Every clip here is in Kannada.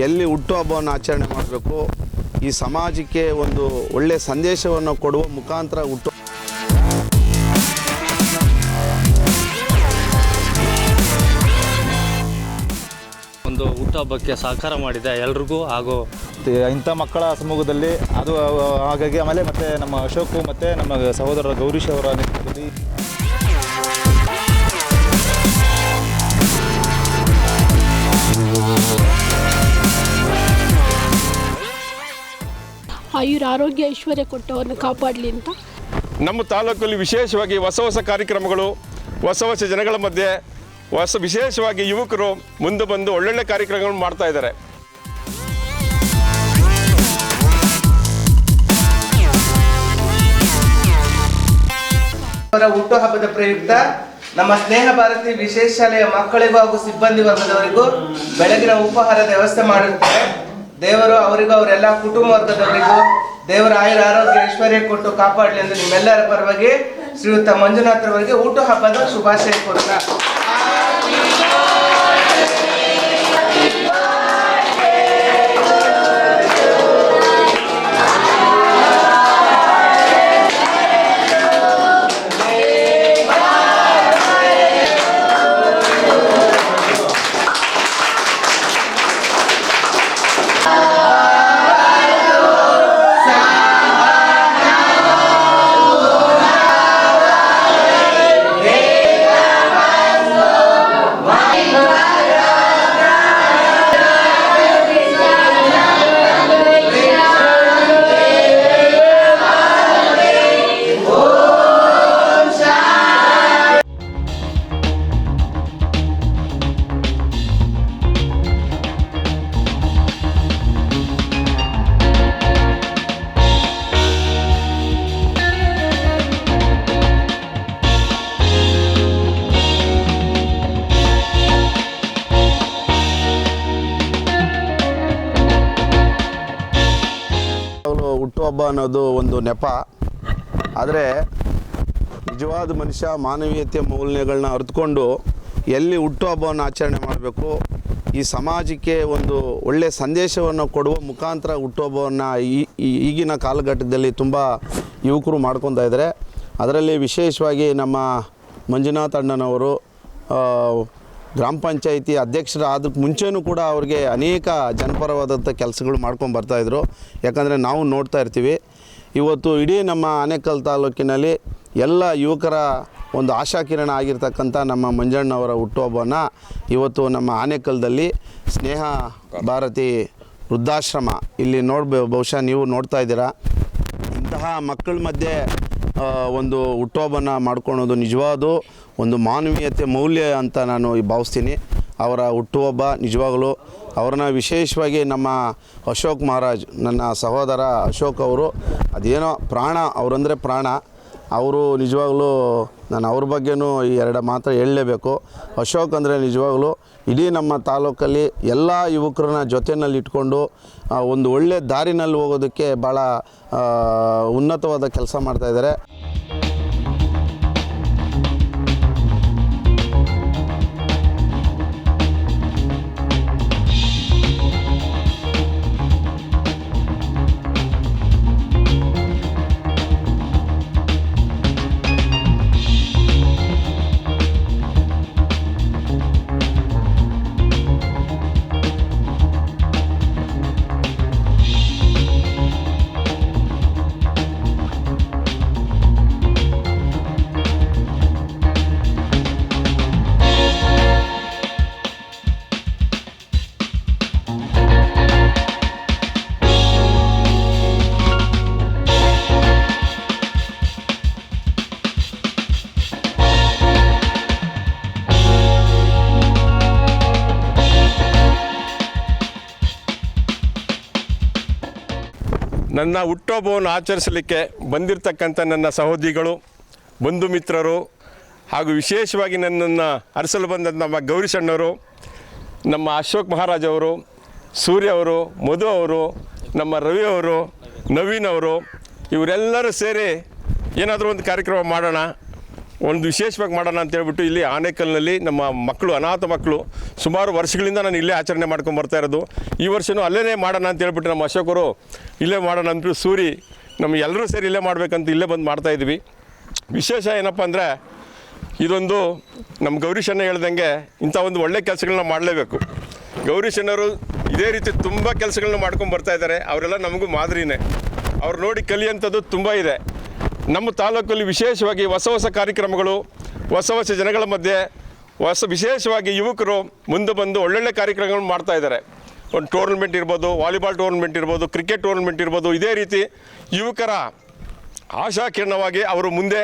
ಎಲ್ಲಿ ಹುಟ್ಟುಹಬ್ಬವನ್ನು ಆಚರಣೆ ಮಾಡಬೇಕು? ಈ ಸಮಾಜಕ್ಕೆ ಒಂದು ಒಳ್ಳೆಯ ಸಂದೇಶವನ್ನು ಕೊಡುವ ಮುಖಾಂತರ ಹುಟ್ಟು ಒಂದು ಹುಟ್ಟುಹಬ್ಬಕ್ಕೆ ಸಹಕಾರ ಮಾಡಿದೆ ಎಲ್ರಿಗೂ ಹಾಗೂ ಇಂಥ ಮಕ್ಕಳ ಸಮೂಹದಲ್ಲಿ ಅದು ಹಾಗಾಗಿ ಆಮೇಲೆ ಮತ್ತೆ ನಮ್ಮ ಅಶೋಕು ಮತ್ತೆ ನಮ್ಮ ಸಹೋದರ ಗೌರೀಶ್ ಅವರ ನೇತೃತ್ವದಲ್ಲಿ ಆಯುರ ಆರೋಗ್ಯ ಐಶ್ವರ್ಯ ಕೊಟ್ಟವರನ್ನು ಕಾಪಾಡಲಿ ಅಂತ. ನಮ್ಮ ತಾಲೂಕಲ್ಲಿ ವಿಶೇಷವಾಗಿ ಹೊಸ ಹೊಸ ಕಾರ್ಯಕ್ರಮಗಳು ಹೊಸ ಹೊಸ ಜನಗಳ ಮಧ್ಯೆ ಹೊಸ ವಿಶೇಷವಾಗಿ ಯುವಕರು ಮುಂದೆ ಬಂದು ಒಳ್ಳೊಳ್ಳೆ ಕಾರ್ಯಕ್ರಮಗಳನ್ನು ಮಾಡ್ತಾ ಇದ್ದಾರೆ. ಅವರ ಹುಟ್ಟುಹಬ್ಬದ ಪ್ರಯುಕ್ತ ನಮ್ಮ ಸ್ನೇಹ ಭಾರತಿ ವಿಶೇಷ ಶಾಲೆಯ ಮಕ್ಕಳಿಗೂ ಹಾಗೂ ಸಿಬ್ಬಂದಿ ವರ್ಗದವರಿಗೂ ಬೆಳಗಿನ ಉಪಹಾರದ ವ್ಯವಸ್ಥೆ ಮಾಡಿರುತ್ತಾರೆ. ದೇವರು ಅವರಿಗೂ ಅವರೆಲ್ಲ ಕುಟುಂಬ ವರ್ಗದವರಿಗೂ ದೇವರ ಆಯುರ ಆರೋಗ್ಯ ಐಶ್ವರ್ಯ ಕೊಟ್ಟು ಕಾಪಾಡಲಿ ಎಂದು ನಿಮ್ಮೆಲ್ಲರ ಪರವಾಗಿ ಶ್ರೀಯುತ ಊಟ ಹಬ್ಬದ ಶುಭಾಶಯ ಕೊಡೋಣ ಅನ್ನೋದು ಒಂದು ನೆಪ. ಆದರೆ ನಿಜವಾದ ಮನುಷ್ಯ ಮಾನವೀಯತೆ ಮೌಲ್ಯಗಳನ್ನ ಅರಿತುಕೊಂಡು ಎಲ್ಲಿ ಹುಟ್ಟುಹಬ್ಬವನ್ನು ಆಚರಣೆ ಮಾಡಬೇಕು, ಈ ಸಮಾಜಕ್ಕೆ ಒಂದು ಒಳ್ಳೆಯ ಸಂದೇಶವನ್ನು ಕೊಡುವ ಮುಖಾಂತರ ಹುಟ್ಟುಹಬ್ಬವನ್ನು ಈ ಈಗಿನ ಕಾಲಘಟ್ಟದಲ್ಲಿ ತುಂಬ ಯುವಕರು ಮಾಡ್ಕೊತಾ ಇದ್ದಾರೆ ಅದರಲ್ಲಿ ವಿಶೇಷವಾಗಿ ನಮ್ಮ ಮಂಜುನಾಥ್ ಅಣ್ಣನವರು ಗ್ರಾಮ ಪಂಚಾಯಿತಿ ಅಧ್ಯಕ್ಷರಾದಕ್ಕೆ ಮುಂಚೆನೂ ಕೂಡ ಅವ್ರಿಗೆ ಅನೇಕ ಜನಪರವಾದಂಥ ಕೆಲಸಗಳು ಮಾಡ್ಕೊಂಡು ಬರ್ತಾಯಿದ್ರು ಯಾಕಂದರೆ ನಾವು ನೋಡ್ತಾ ಇರ್ತೀವಿ. ಇವತ್ತು ಇಡೀ ನಮ್ಮ ಆನೇಕಲ್ ತಾಲೂಕಿನಲ್ಲಿ ಎಲ್ಲ ಯುವಕರ ಒಂದು ಆಶಾಕಿರಣ ಆಗಿರ್ತಕ್ಕಂಥ ನಮ್ಮ ಮಂಜಣ್ಣವರ ಹುಟ್ಟುಹಬ್ಬನ ಇವತ್ತು ನಮ್ಮ ಆನೇಕಲ್ದಲ್ಲಿ ಸ್ನೇಹ ಭಾರತಿ ವೃದ್ಧಾಶ್ರಮ ಇಲ್ಲಿ ನೋಡ್ಬ ಬಹುಶಃ ನೀವು ನೋಡ್ತಾ ಇದ್ದೀರಾ. ಇಂತಹ ಮಕ್ಕಳ ಮಧ್ಯೆ ಒಂದು ಹುಟ್ಟುಹಬ್ಬನ ಮಾಡ್ಕೊಳೋದು ನಿಜವಾದ, ಒಂದು ಮಾನವೀಯತೆ ಮೌಲ್ಯ ಅಂತ ನಾನು ಭಾವಿಸ್ತೀನಿ. ಅವರ ಹುಟ್ಟುಹಬ್ಬ ನಿಜವಾಗಲೂ. ಅವ್ರನ್ನ ವಿಶೇಷವಾಗಿ ನಮ್ಮ ಅಶೋಕ್ ಮಹಾರಾಜ್, ನನ್ನ ಸಹೋದರ ಅಶೋಕ್ ಅವರು, ಅದೇನೋ ಪ್ರಾಣ, ಅವರಂದರೆ ಪ್ರಾಣ. ಅವರು ನಿಜವಾಗ್ಲೂ ನಾನು ಅವ್ರ ಬಗ್ಗೆನೂ ಈ ಎರಡು ಮಾತ್ರ ಹೇಳಲೇಬೇಕು. ಅಶೋಕ್ ಅಂದರೆ ನಿಜವಾಗ್ಲೂ ಇಡೀ ನಮ್ಮ ತಾಲೂಕಲ್ಲಿ ಎಲ್ಲ ಯುವಕರನ್ನ ಜೊತೆಯಲ್ಲಿ ಇಟ್ಕೊಂಡು ಒಂದು ಒಳ್ಳೆ ದಾರಿನಲ್ಲಿ ಹೋಗೋದಕ್ಕೆ ಭಾಳ ಉನ್ನತವಾದ ಕೆಲಸ ಮಾಡ್ತಾಯಿದ್ದಾರೆ ನನ್ನ ಹುಟ್ಟುಹಬ್ಬವನ್ನು ಆಚರಿಸಲಿಕ್ಕೆ ಬಂದಿರತಕ್ಕಂಥ ನನ್ನ ಸಹೋದರಿಗಳು, ಬಂಧು ಮಿತ್ರರು ಹಾಗೂ ವಿಶೇಷವಾಗಿ ನನ್ನನ್ನು ಅರಸಲು ಬಂದ ನಮ್ಮ ಗೌರಿಸಣ್ಣವರು ನಮ್ಮ ಅಶೋಕ್ ಮಹಾರಾಜ್ ಅವರು, ಸೂರ್ಯ ಅವರು, ಮಧು ಅವರು, ನಮ್ಮ ರವಿ ಅವರು, ನವೀನ್ ಅವರು, ಇವರೆಲ್ಲರೂ ಸೇರಿ ಏನಾದರೂ ಒಂದು ಕಾರ್ಯಕ್ರಮ ಮಾಡೋಣ. ಒಂದು ವಿಶೇಷವಾಗಿ ಮಾಡೋಣ ಅಂತ ಹೇಳ್ಬಿಟ್ಟು ಇಲ್ಲಿ ಆನೇಕಲ್ನಲ್ಲಿ ನಮ್ಮ ಮಕ್ಕಳು, ಅನಾಥ ಮಕ್ಕಳು ಸುಮಾರು ವರ್ಷಗಳಿಂದ ನಾನು ಇಲ್ಲೇ ಆಚರಣೆ ಮಾಡ್ಕೊಂಡು ಬರ್ತಾ ಇರೋದು. ಈ ವರ್ಷವೂ ಅಲ್ಲೇ ಮಾಡೋಣ ಅಂತ ಹೇಳ್ಬಿಟ್ಟು ನಮ್ಮ ಅಶೋಕರು ಇಲ್ಲೇ ಮಾಡೋಣ ಅಂತ ಸೂರಿ ನಮ್ಮ ಎಲ್ಲರೂ ಸೇರಿ ಇಲ್ಲೇ ಮಾಡಬೇಕಂತ ಇಲ್ಲೇ ಬಂದು ಮಾಡ್ತಾ ಇದ್ವಿ. ವಿಶೇಷ ಏನಪ್ಪ ಅಂದರೆ ಇದೊಂದು ನಮ್ಮ ಗೌರೀಶಣ್ಣ ಹೇಳ್ದಂಗೆ ಇಂಥ ಒಂದು ಒಳ್ಳೆ ಕೆಲಸಗಳನ್ನ ಮಾಡಲೇಬೇಕು. ಗೌರೀಶಣ್ಣರು ಇದೇ ರೀತಿ ತುಂಬ ಕೆಲಸಗಳನ್ನ ಮಾಡ್ಕೊಂಡು ಬರ್ತಾ ಇದ್ದಾರೆ. ಅವರೆಲ್ಲ ನಮಗೂ ಮಾದರಿನೇ. ಅವ್ರು ನೋಡಿ ಕಲಿಯುವಂಥದ್ದು ತುಂಬ ಇದೆ. ನಮ್ಮ ತಾಲೂಕಲ್ಲಿ ವಿಶೇಷವಾಗಿ ಹೊಸ ಹೊಸ ಕಾರ್ಯಕ್ರಮಗಳು, ಹೊಸ ಹೊಸ ಜನಗಳ ಮಧ್ಯೆ, ಹೊಸ ವಿಶೇಷವಾಗಿ ಯುವಕರು ಮುಂದೆ ಬಂದು ಒಳ್ಳೊಳ್ಳೆ ಕಾರ್ಯಕ್ರಮಗಳನ್ನು ಮಾಡ್ತಾ ಇದ್ದಾರೆ. ಒಂದು ಟೂರ್ನಮೆಂಟ್ ಇರ್ಬೋದು ವಾಲಿಬಾಲ್ ಟೂರ್ನಮೆಂಟ್ ಇರ್ಬೋದು ಕ್ರಿಕೆಟ್ ಟೂರ್ನಮೆಂಟ್ ಇರ್ಬೋದು, ಇದೇ ರೀತಿ ಯುವಕರ ಆಶಾಕಿರಣವಾಗಿ ಅವರು ಮುಂದೆ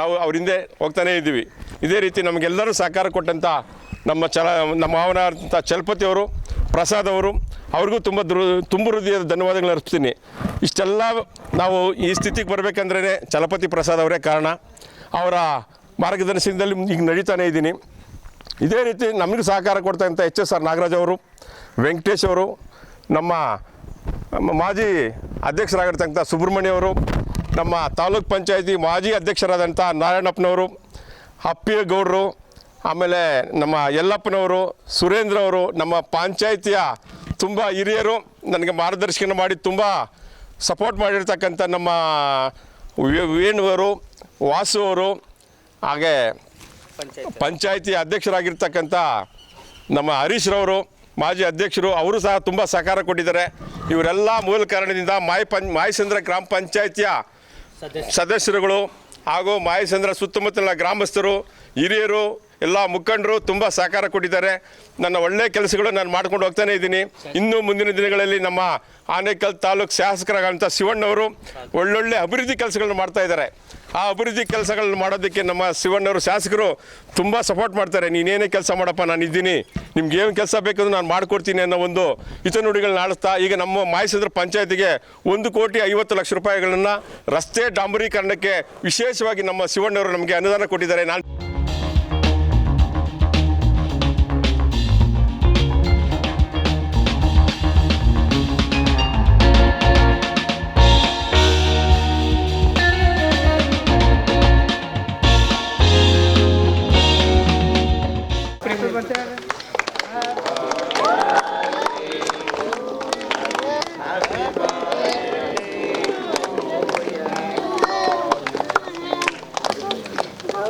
ನಾವು ಅವ್ರ ಹಿಂದೆ ಹೋಗ್ತಾನೇ ಇದ್ದೀವಿ. ಇದೇ ರೀತಿ ನಮಗೆಲ್ಲರೂ ಸಹಕಾರ ಕೊಟ್ಟಂಥ ನಮ್ಮ ಚಲ, ನಮ್ಮ ಮಾವನಾದಂಥ ಚಲಪತಿ ಅವರು ಪ್ರಸಾದ್ ಅವರು, ಅವ್ರಿಗೂ ತುಂಬ ದೃ, ತುಂಬ ಹೃದಯದ ಧನ್ಯವಾದಗಳು ಅರ್ಪಿಸ್ತೀನಿ. ಇಷ್ಟೆಲ್ಲ ನಾವು ಈ ಸ್ಥಿತಿಗೆ ಬರಬೇಕಂದ್ರೆ ಚಲಪತಿ ಪ್ರಸಾದ್ ಅವರೇ ಕಾರಣ. ಅವರ ಮಾರ್ಗದರ್ಶನದಲ್ಲಿ ಈಗ ನಡೀತಾನೇ ಇದ್ದೀನಿ. ಇದೇ ರೀತಿ ನಮಗೂ ಸಹಕಾರ ಕೊಡ್ತಕ್ಕಂಥ ಎಚ್ ಎಸ್ ಆರ್ ನಾಗರಾಜ್ ಅವರು, ವೆಂಕಟೇಶ್ ಅವರು, ನಮ್ಮ ಮಾಜಿ ಅಧ್ಯಕ್ಷರಾಗಿರ್ತಕ್ಕಂಥ ಸುಬ್ರಹ್ಮಣ್ಯ ಅವರು, ನಮ್ಮ ತಾಲೂಕ್ ಪಂಚಾಯತಿ ಮಾಜಿ ಅಧ್ಯಕ್ಷರಾದಂಥ ನಾರಾಯಣಪ್ಪನವರು ಅಪ್ಪಿಗೌಡರು ಆಮೇಲೆ ನಮ್ಮ ಯಲ್ಲಪ್ಪನವರು ಸುರೇಂದ್ರ ಅವರು ನಮ್ಮ ಪಂಚಾಯತಿಯ ತುಂಬ ಹಿರಿಯರು ನನಗೆ ಮಾರ್ಗದರ್ಶನ ಮಾಡಿ ತುಂಬ ಸಪೋರ್ಟ್ ಮಾಡಿರ್ತಕ್ಕಂಥ ನಮ್ಮ ವೇಣುವರು ವಾಸು ಅವರು ಹಾಗೆ ಪಂಚಾಯತಿ ಅಧ್ಯಕ್ಷರಾಗಿರ್ತಕ್ಕಂಥ ನಮ್ಮ ಹರೀಶ್ರವರು ಮಾಜಿ ಅಧ್ಯಕ್ಷರು ಅವರು ಸಹ ತುಂಬ ಸಹಕಾರ ಕೊಟ್ಟಿದ್ದಾರೆ. ಇವರೆಲ್ಲ ಮೂಲ ಕಾರಣದಿಂದ ಮಾಯ ಪಂ ಮಾಯಸಂದ್ರ ಗ್ರಾಮ ಪಂಚಾಯತಿಯ ಸದಸ್ಯರುಗಳು ಹಾಗೂ ಮಾಯಸಂದ್ರ ಸುತ್ತಮುತ್ತಲಿನ ಗ್ರಾಮಸ್ಥರು ಹಿರಿಯರು ಎಲ್ಲ ಮುಖಂಡರು ತುಂಬ ಸಹಕಾರ ಕೊಟ್ಟಿದ್ದಾರೆ. ನನ್ನ ಒಳ್ಳೆಯ ಕೆಲಸಗಳು ನಾನು ಮಾಡ್ಕೊಂಡು ಹೋಗ್ತಾನೆ ಇದ್ದೀನಿ. ಇನ್ನೂ ಮುಂದಿನ ದಿನಗಳಲ್ಲಿ ನಮ್ಮ ಆನೇಕಲ್ ತಾಲೂಕು ಶಾಸಕರಾಗಂಥ ಶಿವಣ್ಣವರು ಒಳ್ಳೊಳ್ಳೆ ಅಭಿವೃದ್ಧಿ ಕೆಲಸಗಳನ್ನು ಮಾಡ್ತಾ ಇದ್ದಾರೆ. ಆ ಅಭಿವೃದ್ಧಿ ಕೆಲಸಗಳನ್ನ ಮಾಡೋದಕ್ಕೆ ನಮ್ಮ ಶಿವಣ್ಣವರು ಶಾಸಕರು ತುಂಬ ಸಪೋರ್ಟ್ ಮಾಡ್ತಾರೆ. ನೀನೇನೇ ಕೆಲಸ ಮಾಡಪ್ಪ, ನಾನು ಇದ್ದೀನಿ. ನಿಮ್ಗೆ ಏನು ಕೆಲಸ ಬೇಕಂದ್ರೆ ನಾನು ಮಾಡಿಕೊಡ್ತೀನಿ ಅನ್ನೋ ಒಂದು ಹಿತನುಡಿಗಳನ್ನ ಆಡಿಸ್ತಾ ಈಗ ನಮ್ಮ ಮಾಯಸಂದ್ರ ಪಂಚಾಯತಿಗೆ ಒಂದು ಕೋಟಿ ಐವತ್ತು ಲಕ್ಷ ರೂಪಾಯಿಗಳನ್ನು ರಸ್ತೆ ಡಾಂಬರೀಕರಣಕ್ಕೆ ವಿಶೇಷವಾಗಿ ನಮ್ಮ ಶಿವಣ್ಣವರು ನಮಗೆ ಅನುದಾನ ಕೊಟ್ಟಿದ್ದಾರೆ. ನಾನು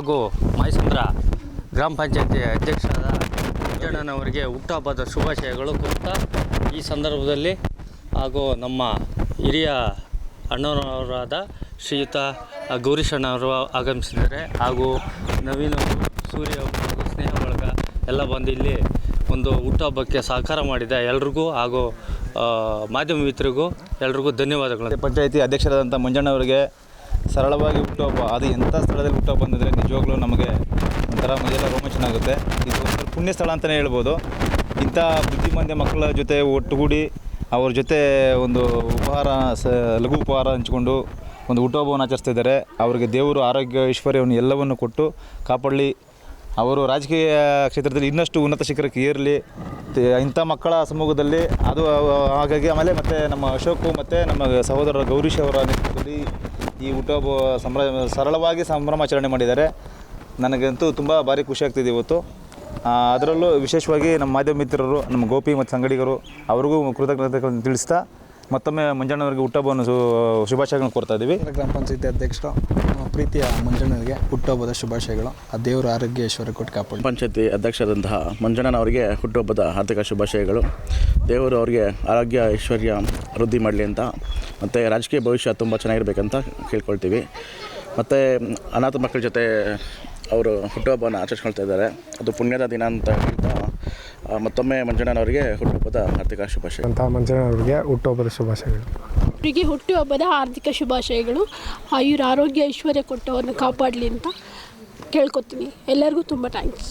ಹಾಗೂ ಮೈಸಂದ್ರ ಗ್ರಾಮ ಪಂಚಾಯತಿ ಅಧ್ಯಕ್ಷರಾದ ಮಂಜಣ್ಣನವರಿಗೆ ಹುಟ್ಟುಹಬ್ಬದ ಶುಭಾಶಯಗಳು ಕೋರ್ತಾ ಈ ಸಂದರ್ಭದಲ್ಲಿ ಹಾಗೂ ನಮ್ಮ ಹಿರಿಯ ಅಣ್ಣನವರಾದ ಶ್ರೀಯುತ ಗೌರೀಶಣ್ಣವರು ಆಗಮಿಸಿದ್ದಾರೆ ಹಾಗೂ ನವೀನ್ ಸೂರ್ಯ ಹಾಗೂ ಸ್ನೇಹ ಬಳಗ ಎಲ್ಲ ಬಂದು ಇಲ್ಲಿ ಒಂದು ಹುಟ್ಟುಹಬ್ಬಕ್ಕೆ ಸಹಕಾರ ಮಾಡಿದ ಎಲ್ರಿಗೂ ಹಾಗೂ ಮಾಧ್ಯಮ ಮಿತ್ರರಿಗೂ ಎಲ್ರಿಗೂ ಧನ್ಯವಾದಗಳು. ಪಂಚಾಯಿತಿ ಅಧ್ಯಕ್ಷರಾದಂಥ ಮಂಜಣ್ಣವರಿಗೆ ಸರಳವಾಗಿ ಹುಟ್ಟುಹಬ್ಬ ಅದು ಎಂಥ ಸ್ಥಳದಲ್ಲಿ ಹುಟ್ಟುಹಬ್ಬ ಅಂದರೆ ನಿಜವಾಗ್ಲೂ ನಮಗೆ ಒಂಥರ ಮೈಯೆಲ್ಲ ರೋಮಾಂಚನ ಆಗುತ್ತೆ. ಇದು ಒಂಥರ ಪುಣ್ಯ ಸ್ಥಳ ಅಂತಲೇ ಹೇಳ್ಬೋದು. ಇಂಥ ಬುದ್ಧಿಮಾಂದ್ಯ ಮಕ್ಕಳ ಜೊತೆ ಒಟ್ಟುಗೂಡಿ ಅವ್ರ ಜೊತೆ ಒಂದು ಉಪಹಾರ, ಸ, ಲಘು ಉಪಹಾರ ಹಂಚ್ಕೊಂಡು ಒಂದು ಹುಟ್ಟುಹಬ್ಬವನ್ನು ಆಚರಿಸ್ತಾ ಇದ್ದಾರೆ ಅವರಿಗೆ ದೇವರು ಆರೋಗ್ಯ, ಐಶ್ವರ್ಯವನ್ನು ಎಲ್ಲವನ್ನು ಕೊಟ್ಟು ಕಾಪಾಡಲಿ. ಅವರು ರಾಜಕೀಯ ಕ್ಷೇತ್ರದಲ್ಲಿ ಇನ್ನಷ್ಟು ಉನ್ನತ ಶಿಖರಕ್ಕೆ ಏರಲಿ. ಇಂಥ ಮಕ್ಕಳ ಸಮೂಹದಲ್ಲಿ ಅದು ಹಾಗಾಗಿ ಆಮೇಲೆ ಮತ್ತು ನಮ್ಮ ಅಶೋಕು ಮತ್ತು ನಮ್ಮ ಸಹೋದರ ಗೌರೀಶ್ ಅವರ ನೇತೃತ್ವದಲ್ಲಿ ಈ ಹುಟ್ಟುಹಬ್ಬ ಸಂಭ್ರ ಸರಳವಾಗಿ ಸಂಭ್ರಮಾಚರಣೆ ಮಾಡಿದ್ದಾರೆ. ನನಗಂತೂ ತುಂಬ ಭಾರಿ ಖುಷಿ ಆಗ್ತಿದೆ ಇವತ್ತು. ಅದರಲ್ಲೂ ವಿಶೇಷವಾಗಿ ನಮ್ಮ ಮಾಧ್ಯಮ ಮಿತ್ರರು ನಮ್ಮ ಗೋಪಿ ಮತ್ತು ಸಂಗಡಿಗರು ಅವ್ರಿಗೂ ಕೃತಜ್ಞತೆಗಳನ್ನು ತಿಳಿಸ್ತಾ ಮತ್ತೊಮ್ಮೆ ಮಂಜಣ್ಣವರಿಗೆ ಹುಟ್ಟಹಬ್ಬವನ್ನು ಶು ಶುಭಾಶಯಗಳನ್ನು ಕೊಡ್ತಾ ಇದ್ದೀವಿ. ಗ್ರಾಮ ಪಂಚಾಯತಿ ಅಧ್ಯಕ್ಷರು ನಮ್ಮ ಪ್ರೀತಿಯ ಮಂಜಣ್ಣವರಿಗೆ ಹುಟ್ಟುಹಬ್ಬದ ಶುಭಾಶಯಗಳು. ಆ ದೇವರ ಆರೋಗ್ಯ ಐಶ್ವರ್ಯ ಕೊಟ್ಟು ಕಾಪಾಡಿ. ಪಂಚಾಯತಿ ಅಧ್ಯಕ್ಷರಾದಂತಹ ಮಂಜಣ್ಣನವರಿಗೆ ಹುಟ್ಟುಹಬ್ಬದ ಹಾರ್ದಿಕ ಶುಭಾಶಯಗಳು. ದೇವರು ಅವರಿಗೆ ಆರೋಗ್ಯ ಐಶ್ವರ್ಯ ವೃದ್ಧಿ ಮಾಡಲಿ ಅಂತ ಮತ್ತು ರಾಜಕೀಯ ಭವಿಷ್ಯ ತುಂಬ ಚೆನ್ನಾಗಿರ್ಬೇಕಂತ ಕೇಳ್ಕೊಳ್ತೀವಿ. ಮತ್ತು ಅನಾಥ ಮಕ್ಕಳ ಜೊತೆ ಅವರು ಹುಟ್ಟುಹಬ್ಬನ ಆಚರಿಸ್ಕೊಳ್ತಾ ಇದ್ದಾರೆ. ಅದು ಪುಣ್ಯದ ದಿನ ಅಂತ ಹೇಳ್ತಾ ಮತ್ತೊಮ್ಮೆ ಮಂಜಣ್ಣನವರಿಗೆ ಹುಟ್ಟುಹಬ್ಬದ ಹಾರ್ದಿಕ ಶುಭಾಶಯ ಅಂತ ಮಂಜಣ್ಣವರಿಗೆ ಹುಟ್ಟುಹಬ್ಬದ ಶುಭಾಶಯಗಳು. ಅವರಿಗೆ ಹುಟ್ಟುಹಬ್ಬದ ಹಾರ್ದಿಕ ಶುಭಾಶಯಗಳು. ಆಯುರ ಆರೋಗ್ಯ ಐಶ್ವರ್ಯ ಕೊಟ್ಟವರನ್ನು ಕಾಪಾಡಲಿ ಅಂತ ಕೇಳ್ಕೊತೀನಿ. ಎಲ್ಲರಿಗೂ ತುಂಬ ಥ್ಯಾಂಕ್ಸ್